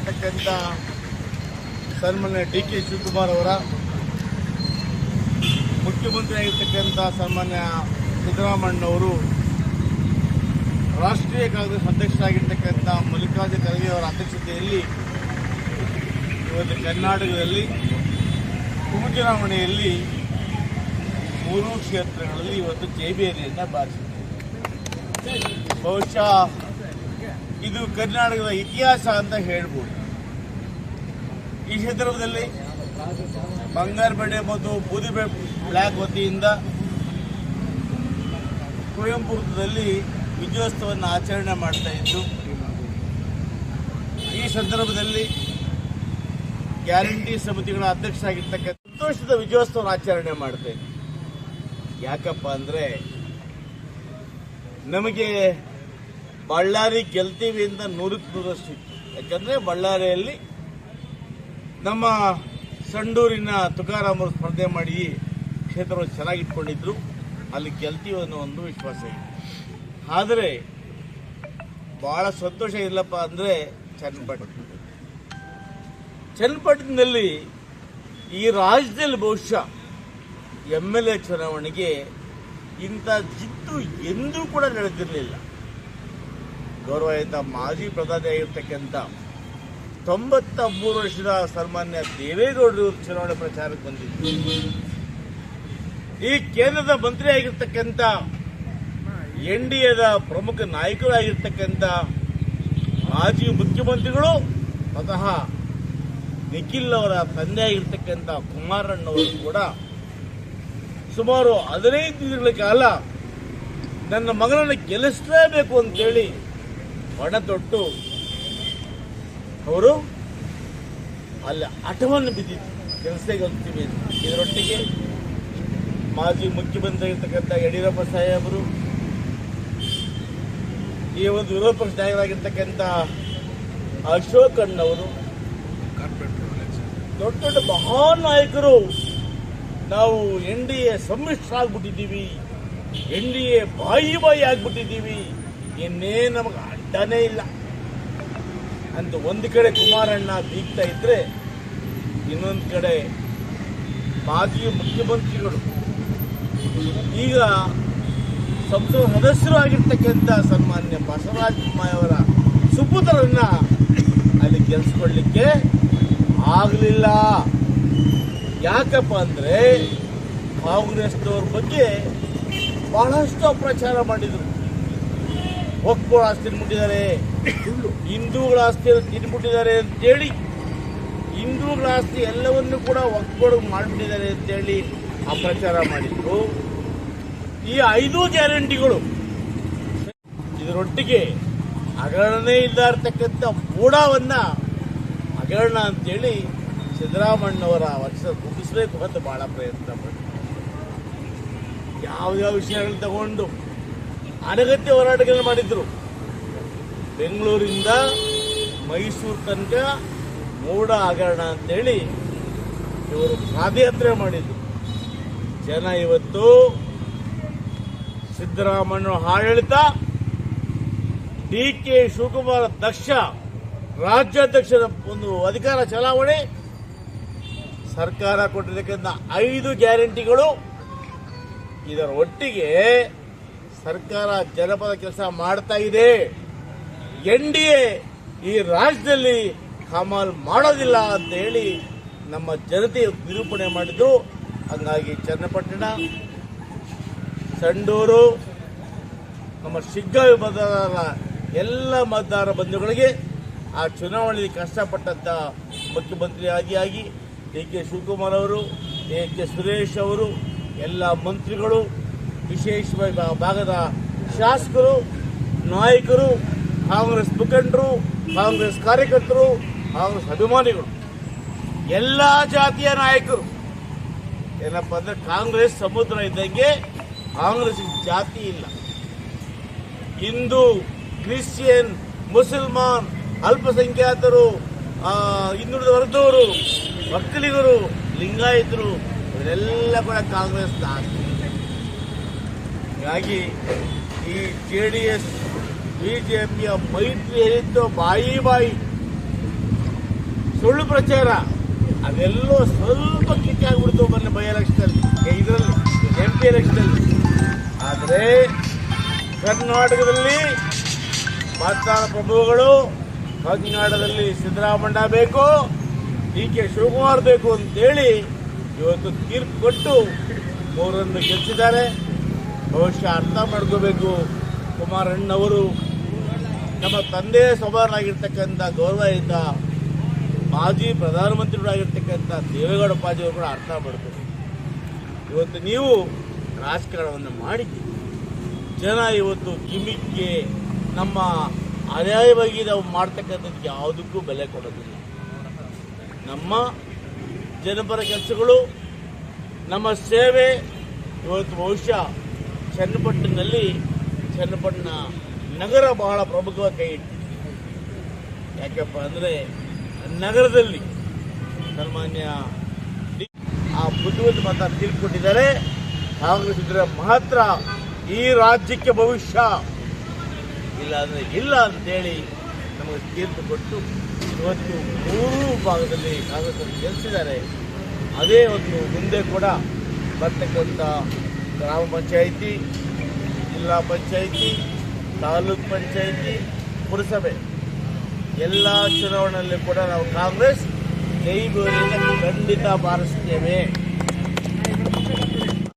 ಆಗಿರ್ತಕ್ಕಂಥ ಸನ್ಮಾನ್ಯ D K Shivakumar ಅವರ ಮುಖ್ಯಮಂತ್ರಿ ಆಗಿರ್ತಕ್ಕಂಥ ಸನ್ಮಾನ್ಯ ಸಿದ್ದರಾಮಣ್ಣವರು ರಾಷ್ಟ್ರೀಯ ಕಾಂಗ್ರೆಸ್ ಅಧ್ಯಕ್ಷರಾಗಿರ್ತಕ್ಕಂಥ ಮಲ್ಲಿಕಾರ್ಜುನ ಖರ್ಗೆ ಅವರ ಅಧ್ಯಕ್ಷತೆಯಲ್ಲಿ ಇವತ್ತು ಕರ್ನಾಟಕದಲ್ಲಿ ಉಪಚುನಾವಣೆಯಲ್ಲಿ ಮೂರು ಕ್ಷೇತ್ರಗಳಲ್ಲಿ ಇವತ್ತು ಜೈಬೇರಿಯನ್ನು ಬಾರಿಸಿದೆ ಬಹುಶಃ ಇದು ಕರ್ನಾಟಕದ ಇತಿಹಾಸ ಅಂತ ಹೇಳ್ಬೋದು. ಈ ಸಂದರ್ಭದಲ್ಲಿ ಬಂಗಾರಪೇಟೆ ಮತ್ತು ಬೂದಿಬೆ ಬ್ಲಾಕ್ ವತಿಯಿಂದ ಕುವೆಂಪು ವಿಜಯೋತ್ಸವವನ್ನು ಆಚರಣೆ ಮಾಡ್ತಾ ಇದ್ದು, ಈ ಸಂದರ್ಭದಲ್ಲಿ ಗ್ಯಾರಂಟಿ ಸಮಿತಿಗಳ ಅಧ್ಯಕ್ಷರಾಗಿರ್ತಕ್ಕಂಥ ಸಂತೋಷದ ವಿಜಯೋತ್ಸವ ಆಚರಣೆ ಮಾಡ್ತಾ ಇದ್ವಿ ಯಾಕಪ್ಪ ಅಂದರೆ ನಮಗೆ ಬಳ್ಳಾರಿ ಗೆಲ್ತೀವಿ ಅಂತ ನೂರಕ್ಕೆ ನೂರಷ್ಟು ಇತ್ತು. ಯಾಕಂದರೆ ಬಳ್ಳಾರಿಯಲ್ಲಿ ನಮ್ಮ ಸಂಡೂರಿನ ತುಕಾರಾಮರು ಸ್ಪರ್ಧೆ ಮಾಡಿ ಕ್ಷೇತ್ರವನ್ನು ಚೆನ್ನಾಗಿ ಇಟ್ಕೊಂಡಿದ್ರು ಅಲ್ಲಿ ಗೆಲ್ತೀವಿ ಅನ್ನೋ ಒಂದು ವಿಶ್ವಾಸ ಇದೆ. ಆದರೆ ಭಾಳ ಸಂತೋಷ ಇಲ್ಲಪ್ಪ ಅಂದರೆ ಚನ್ನಪಟ್ಟಣ ಚನ್ನಪಟ್ಟಣದಲ್ಲಿ ಈ ರಾಜ್ಯದಲ್ಲಿ ಬಹುಶಃ ಎಂ ಎಲ್ ಎ ಚುನಾವಣೆಗೆ ಇಂಥ ಜಿದ್ದು ಎಂದೂ ಕೂಡ ನಡೆದಿರಲಿಲ್ಲ. ಗೌರವಾಯುತ ಮಾಜಿ ಪ್ರಧಾನಿ ಆಗಿರ್ತಕ್ಕಂಥ ತೊಂಬತ್ತ ಮೂರು ವರ್ಷದ ಸನ್ಮಾನ್ಯ ದೇವೇಗೌಡರು ಚುನಾವಣೆ ಪ್ರಚಾರಕ್ಕೆ ಬಂದಿದ್ದು ಈ ಕೇಂದ್ರದ ಮಂತ್ರಿ ಆಗಿರ್ತಕ್ಕಂಥ ಎನ್ ಡಿ ಎದ ಪ್ರಮುಖ ನಾಯಕರಾಗಿರ್ತಕ್ಕಂಥ ಮಾಜಿ ಮುಖ್ಯಮಂತ್ರಿಗಳು, ಸ್ವತಃ ನಿಖಿಲ್ ಅವರ ತಂದೆ ಆಗಿರ್ತಕ್ಕಂಥ ಕುಮಾರಣ್ಣವರು ಕೂಡ ಸುಮಾರು ಹದಿನೈದು ದಿನಗಳ ಕಾಲ ನನ್ನ ಮಗನನ್ನು ಗೆಲ್ಲಿಸಲೇಬೇಕು ಅಂತೇಳಿ ಹೊಣ ತೊಟ್ಟು ಅವರು ಅಲ್ಲಿ ಹಠವನ್ನು ಬಿದ್ದಿತ್ತು. ಕೆಲಸಕ್ಕೆ ಹೋಗ್ತೀವಿ. ಇದರೊಟ್ಟಿಗೆ ಮಾಜಿ ಮುಖ್ಯಮಂತ್ರಿ ಆಗಿರ್ತಕ್ಕಂಥ ಯಡಿಯೂರಪ್ಪ ಸಾಹೇಬರು, ಈ ಒಂದು ವಿರೋಧ ಪಕ್ಷ ನಾಯಕರಾಗಿರ್ತಕ್ಕಂಥ ಅಶೋಕ್ ಅಣ್ಣವರು, ದೊಡ್ಡ ದೊಡ್ಡ ಮಹಾನ್ ನಾಯಕರು, ನಾವು ಎನ್ ಡಿ ಎ ಸಮ್ಮಿಶ್ರ ಆಗ್ಬಿಟ್ಟಿದ್ದೀವಿ. ಎನ್ ಡಿ ಎ ಬಾಯಿ ಬಾಯಿ ಆಗ್ಬಿಟ್ಟಿದ್ದೀವಿ. ಇನ್ನೇ ನಮಗೆ ಅಡ್ಡನೇ ಇಲ್ಲ. ಅಂತ ಒಂದು ಕಡೆ ಕುಮಾರಣ್ಣ ಬೀಗ್ತಾ ಇದ್ರೆ ಇನ್ನೊಂದು ಕಡೆ ಮಾಜಿ ಮುಖ್ಯಮಂತ್ರಿಗಳು. ಈಗ ಸಂಸದ ಸದಸ್ಯರು ಆಗಿರ್ತಕ್ಕಂಥ ಸನ್ಮಾನ್ಯ ಬಸವರಾಜ ಅವರ ಸುಪುತ್ರರನ್ನ ಅಲ್ಲಿ ಗೆಲ್ಸ್ಕೊಳ್ಲಿಕ್ಕೆ ಆಗಲಿಲ್ಲ. ಯಾಕಪ್ಪ ಅಂದ್ರೆ ಕಾಂಗ್ರೆಸ್ನವ್ರ ಬಗ್ಗೆ ಬಹಳಷ್ಟು ಪ್ರಚಾರ ಮಾಡಿದರು. ಒಕ್ಕಳ ಆಸ್ತಿ ಮುಟ್ಟಿದ್ದಾರೆ. ಹಿಂದೂಗಳ ಆಸ್ತಿ ತಿನ್ಬಿಟ್ಟಿದ್ದಾರೆ ಅಂತೇಳಿ. ಹಿಂದೂಗಳ ಆಸ್ತಿ ಎಲ್ಲವನ್ನು ಕೂಡ ಒಕ್ಕಳು ಮಾಡಿಬಿಟ್ಟಿದ್ದಾರೆ ಅಂತೇಳಿ ಅಪ್ರಚಾರ ಮಾಡಿದ್ರು. ಈ ಐದು ಗ್ಯಾರಂಟಿಗಳು ಇದರೊಟ್ಟಿಗೆ ಹಗರಣನೇ ಇಲ್ಲ ಇರ್ತಕ್ಕಂಥ ಮೂಡವನ್ನ ಹಗರಣ ಅಂತೇಳಿ ಸಿದ್ದರಾಮಣ್ಣವರ ವರ್ಷ ಮುಗಿಸಬೇಕು ಅಂತ ಭಾಳ ಪ್ರಯತ್ನ ಪಟ್ಟು ಯಾವ್ಯಾವ ವಿಷಯಗಳು ತಗೊಂಡು ಅನಗತ್ಯ ಹೋರಾಟಗಳನ್ನು ಮಾಡಿದ್ರು. ಬೆಂಗಳೂರಿಂದ ಮೈಸೂರು ತನಕ ಮೂಡ ಹಗರಣ ಅಂತೇಳಿ ಇವರು ಪಾದಯಾತ್ರೆ ಮಾಡಿದ್ರು. ಜನ ಇವತ್ತು ಸಿದ್ದರಾಮಯ್ಯ ಆಡಳಿತ ಡಿ ಕೆ ಶಿವಕುಮಾರ್ ದಕ್ಷ ರಾಜ್ಯಾಧ್ಯಕ್ಷರ ಒಂದು ಅಧಿಕಾರ ಚಲಾವಣೆ, ಸರ್ಕಾರ ಕೊಟ್ಟಿರ್ತಕ್ಕಂಥ ಐದು ಗ್ಯಾರಂಟಿಗಳು. ಇದರ ಒಟ್ಟಿಗೆ ಸರ್ಕಾರ ಜನಪದ ಕೆಲಸ ಮಾಡ್ತಾ ಇದೆ. ಎನ್ ಡಿ ಎ ಈ ರಾಜ್ಯದಲ್ಲಿ ಕಮಾಲ್ ಮಾಡೋದಿಲ್ಲ ಅಂತ ಹೇಳಿ ನಮ್ಮ ಜನತೆ ನಿರೂಪಣೆ ಮಾಡಿದ್ರು. ಹಂಗಾಗಿ ಚನ್ನಪಟ್ಟಣ, ಸಂಡೂರು, ನಮ್ಮ ಶಿಗ್ಗಾವಿ ಮತದಾರರ ಎಲ್ಲ ಮತದಾರ ಬಂಧುಗಳಿಗೆ ಆ ಚುನಾವಣೆಯಲ್ಲಿ ಕಷ್ಟಪಟ್ಟಂತ ಮುಖ್ಯಮಂತ್ರಿ ಆಗಿ ಆಗಿ ಡಿ ಕೆ ಶಿವಕುಮಾರ್ ಅವರು ಎ ಕೆ ಸುರೇಶ್ ಅವರು, ಎಲ್ಲ ಮಂತ್ರಿಗಳು ವಿಶೇಷವಾಗಿ ಭಾಗದ ಶಾಸಕರು, ನಾಯಕರು, ಕಾಂಗ್ರೆಸ್ ಮುಖಂಡರು, ಕಾಂಗ್ರೆಸ್ ಕಾರ್ಯಕರ್ತರು, ಕಾಂಗ್ರೆಸ್ ಅಭಿಮಾನಿಗಳು, ಎಲ್ಲ ಜಾತಿಯ ನಾಯಕರು. ಏನಪ್ಪ ಅಂದ್ರೆ ಕಾಂಗ್ರೆಸ್ ಸಮುದ್ರ ಇದ್ದಂಗೆ ಕಾಂಗ್ರೆಸ್ ಜಾತಿ ಇಲ್ಲ. ಹಿಂದೂ, ಕ್ರಿಶ್ಚಿಯನ್, ಮುಸಲ್ಮಾನ್, ಅಲ್ಪಸಂಖ್ಯಾತರು ಹಿಂದುಳಿದ ವರ್ಗದವರು ಒಕ್ಕಲಿಗರು ಲಿಂಗಾಯತರು, ಇವರೆಲ್ಲ ಕೂಡ ಕಾಂಗ್ರೆಸ್ ಆಸ್ತಿ. ಹೀಗಾಗಿ ಈ ಜೆ ಡಿ ಎಸ್ ಬಿಜೆಪಿಯ ಮೈತ್ರಿ ಏನಿತ್ತು ಬಾಯಿ ಬಾಯಿ ಸುಳ್ಳು ಪ್ರಚಾರ, ಅದೆಲ್ಲೋ ಸ್ವಲ್ಪ ಕಿಕ್ ಆಗ್ಬಿಡ್ತು ಮೊನ್ನೆ ಬೈ ಎಲೆಕ್ಷನ್ ಇದರಲ್ಲಿ, ಎಂ ಪಿ ಎಲೆಕ್ಷನ್ ಆದರೆ ಕರ್ನಾಟಕದಲ್ಲಿ ಮತದಾನ ಪ್ರಭುಗಳು, ಕರ್ನಾಟಕದಲ್ಲಿ ಸಿದ್ದರಾಮಣ್ಣ ಬೇಕು, ಡಿ ಕೆ ಶಿವಕುಮಾರ್ ಬೇಕು ಅಂತೇಳಿ ಇವತ್ತು ತೀರ್ಪು ಕೊಟ್ಟು ಮೂರನ್ನು ಗೆಲ್ಲಿಸಿದ್ದಾರೆ ಬಹುಶಃ ಅರ್ಥ ಮಾಡ್ಕೋಬೇಕು. ಕುಮಾರಣ್ಣವರು ನಮ್ಮ ತಂದೆ ಗೌರವ ಗೌರವಯುತ ಮಾಜಿ ಪ್ರಧಾನಮಂತ್ರಿಗಳಾಗಿರ್ತಕ್ಕಂಥ ದೇವೇಗೌಡ ಪಾಜಿಯವರು ಕೂಡ ಅರ್ಥ ಮಾಡ್ಕೋಬೇಕು. ಇವತ್ತು ನೀವು ರಾಜಕಾರಣವನ್ನು ಮಾಡಿ ಜನ ಇವತ್ತು ಕಿಮಿಕ್ಗೆ ನಮ್ಮ ಅನ್ಯಾಯವಾಗಿ ನಾವು ಮಾಡ್ತಕ್ಕಂಥದ್ದು ಯಾವುದಕ್ಕೂ ಬೆಲೆ ಕೊಡೋದಿಲ್ಲ. ನಮ್ಮ ಜನಪರ ಕೆಲಸಗಳು, ನಮ್ಮ ಸೇವೆ ಇವತ್ತು ಬಹುಶಃ ಚನ್ನಪಟ್ಟಣದಲ್ಲಿ ಚನ್ನಪಟ್ಟಣ ನಗರ ಬಹಳ ಪ್ರಮುಖವಾಗಿ ಕೈ ಇಟ್ಟಿದೆ. ಯಾಕಪ್ಪ ಅಂದರೆ ನಗರದಲ್ಲಿ ಸನ್ಮಾನ್ಯ ಆ ಬುದ್ಧಿವಂತ ಮತ ತಿಳ್ಕೊಂಡಿದ್ದಾರೆ. ಕಾಂಗ್ರೆಸ್ ಇದ್ರೆ ಮಾತ್ರ ಈ ರಾಜ್ಯಕ್ಕೆ ಭವಿಷ್ಯ. ಇಲ್ಲ ಅಂದ್ರೆ ಇಲ್ಲ ಅಂತೇಳಿ ನಮಗೆ ತೀರ್ಪು ಕೊಟ್ಟು ಇವತ್ತು ಮೂರೂ ಭಾಗದಲ್ಲಿ ಕಾಂಗ್ರೆಸ್ ಗೆಲ್ಲಿಸಿದ್ದಾರೆ ಅದೇ ಒಂದು ಮುಂದೆ ಕೂಡ ಬರ್ತಕ್ಕಂಥ ಗ್ರಾಮ ಪಂಚಾಯಿತಿ, ಜಿಲ್ಲಾ ಪಂಚಾಯಿತಿ, ತಾಲೂಕ್ ಪಂಚಾಯಿತಿ, ಪುರಸಭೆ. ಎಲ್ಲ ಚುನಾವಣೆಯಲ್ಲಿ ಕೂಡ ನಾವು ಕಾಂಗ್ರೆಸ್ ಜೈಗೂರಿನ ಖಂಡಿತ ಬಾರಿಸ್ತೇವೆ